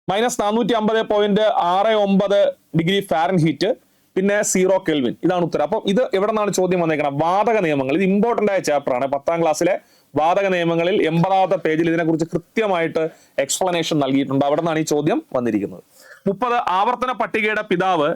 മൈനസ് നാനൂറ്റി അമ്പത് പോയിന്റ് ആറ് ഒമ്പത് ഡിഗ്രി ഫാരൻഹീറ്റ്. പിന്നെ സീറോ കെൽവിൻ. ഇതാണ് ഉത്തരം. അപ്പം ഇത് എവിടെ നിന്നാണ് ചോദ്യം വന്നേക്കുന്നത് വാതക നിയമങ്ങൾ ഇത് ഇമ്പോർട്ടന്റ് ആയ ചാപ്റ്റർ ആണ്. പത്താം ക്ലാസ്സിലെ വാതക നിയമങ്ങളിൽ എൺപതാമത്തെ പേജിൽ ഇതിനെക്കുറിച്ച് കൃത്യമായിട്ട് എക്സ്പ്ലനേഷൻ നൽകിയിട്ടുണ്ട്. അവിടെ നിന്നാണ് ഈ ചോദ്യം വന്നിരിക്കുന്നത്. മുപ്പത് ആവർത്തന പട്ടികയുടെ പിതാവ്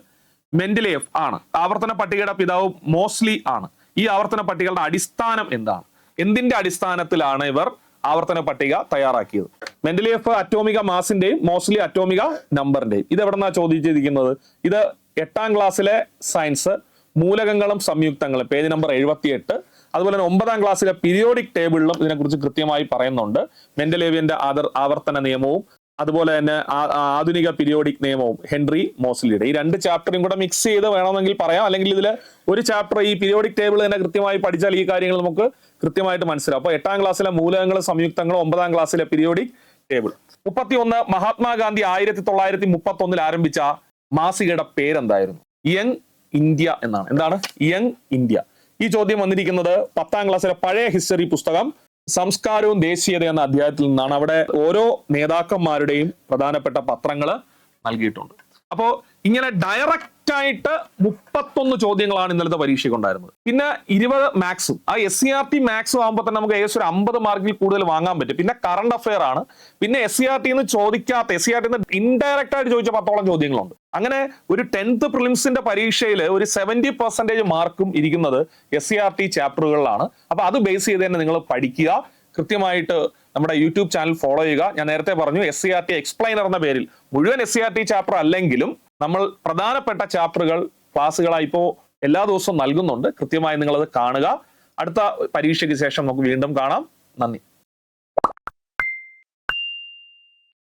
മെന്റലേഫ് ആണ്. ആവർത്തന പട്ടികയുടെ പിതാവ് മോസ്ലി ആണ്. ഈ ആവർത്തന പട്ടികകളുടെ അടിസ്ഥാനം എന്താണ്? എന്തിന്റെ അടിസ്ഥാനത്തിലാണ് ഇവർ ആവർത്തന പട്ടിക തയ്യാറാക്കിയത്? മെന്റലിയഫ് അറ്റോമിക മാസിന്റെയും മോസ്ലി അറ്റോമിക നമ്പറിന്റെയും ഇത് എവിടെ നിന്നാണ് ചോദിച്ചിരിക്കുന്നത്? ഇത് എട്ടാം ക്ലാസ്സിലെ സയൻസ് മൂലകങ്ങളും സംയുക്തങ്ങളും. പേജ് നമ്പർ എഴുപത്തിയെട്ട്. അതുപോലെ തന്നെ ഒമ്പതാം ക്ലാസ്സിലെ പീരിയോഡിക് ടേബിളിലും ഇതിനെക്കുറിച്ച് കൃത്യമായി പറയുന്നുണ്ട്. മെന്റലേവിയന്റെ ആദർ ആവർത്തന നിയമവും അതുപോലെ തന്നെ ആധുനിക പീരിയോഡിക് നിയമവും ഹെൻറി മോസ്ലിയുടെ. ഈ രണ്ട് ചാപ്റ്ററും കൂടെ മിക്സ് ചെയ്ത് വേണമെങ്കിൽ പറയാം. അല്ലെങ്കിൽ ഇതിൽ ഒരു ചാപ്റ്റർ ഈ പീരിയോഡിക് ടേബിൾ തന്നെ കൃത്യമായി പഠിച്ചാൽ ഈ കാര്യങ്ങൾ നമുക്ക് കൃത്യമായിട്ട് മനസ്സിലാവും. അപ്പോൾ എട്ടാം ക്ലാസ്സിലെ മൂലകങ്ങളും സംയുക്തങ്ങളും ഒമ്പതാം ക്ലാസ്സിലെ പീരിയോഡിക് ടേബിൾ മുപ്പത്തി ഒന്ന് മഹാത്മാഗാന്ധി ആയിരത്തി തൊള്ളായിരത്തി മുപ്പത്തി ഒന്നിൽ ആരംഭിച്ച മാസികയുടെ പേരെന്തായിരുന്നു? യങ് ഇന്ത്യ എന്നാണ്. എന്താണ്? Young India. ഈ ചോദ്യം വന്നിരിക്കുന്നത് പത്താം ക്ലാസ്സിലെ പഴയ ഹിസ്റ്ററി പുസ്തകം സംസ്കാരവും ദേശീയത എന്ന അധ്യായത്തിൽ നിന്നാണ് അവിടെ ഓരോ നേതാക്കന്മാരുടെയും പ്രധാനപ്പെട്ട പത്രങ്ങൾ നൽകിയിട്ടുണ്ട്. അപ്പോ ഇങ്ങനെ ഡയറക്റ്റ് ആയിട്ട് മുപ്പത്തൊന്ന് ചോദ്യങ്ങളാണ് ഇന്നലത്തെ പരീക്ഷയ്ക്ക് ഉണ്ടായിരുന്നത്. പിന്നെ ഇരുപത് മാക്സും ആ എസ് സി ആർ ടി മാക്സും ആകുമ്പോൾ തന്നെ നമുക്ക് ഏകദേശം ഒരു അമ്പത് മാർക്കിൽ കൂടുതൽ വാങ്ങാൻ പറ്റും. പിന്നെ കറണ്ട് അഫയർ ആണ്. പിന്നെ S C R T ചോദിക്കാത്ത S C R T indirect ആയിട്ട് ചോദിച്ച പത്തോളം ചോദ്യങ്ങളുണ്ട്. അങ്ങനെ ഒരു ടെൻത്ത് പ്രിലിംസിന്റെ പരീക്ഷയിൽ ഒരു സെവന്റി പെർസെന്റേജ് മാർക്കും ഇരിക്കുന്നത് എസ് സി ആർ ടി ചാപ്റ്ററുകളിലാണ് അപ്പൊ അത് ബേസ് ചെയ്ത് തന്നെ നിങ്ങൾ പഠിക്കുക. കൃത്യമായിട്ട് നമ്മുടെ യൂട്യൂബ് ചാനൽ ഫോളോ ചെയ്യുക. ഞാൻ നേരത്തെ പറഞ്ഞു S C R T explainer എന്ന പേരിൽ മുഴുവൻ S C R T chapter അല്ലെങ്കിലും നമ്മൾ പ്രധാനപ്പെട്ട ചാപ്റ്ററുകൾ ക്ലാസ്സുകളായി ഇപ്പോൾ എല്ലാ ദിവസവും നൽകുന്നുണ്ട്. കൃത്യമായി നിങ്ങളത് കാണുക. അടുത്ത പരീക്ഷയ്ക്ക് ശേഷം നമുക്ക് വീണ്ടും കാണാം. നന്ദി.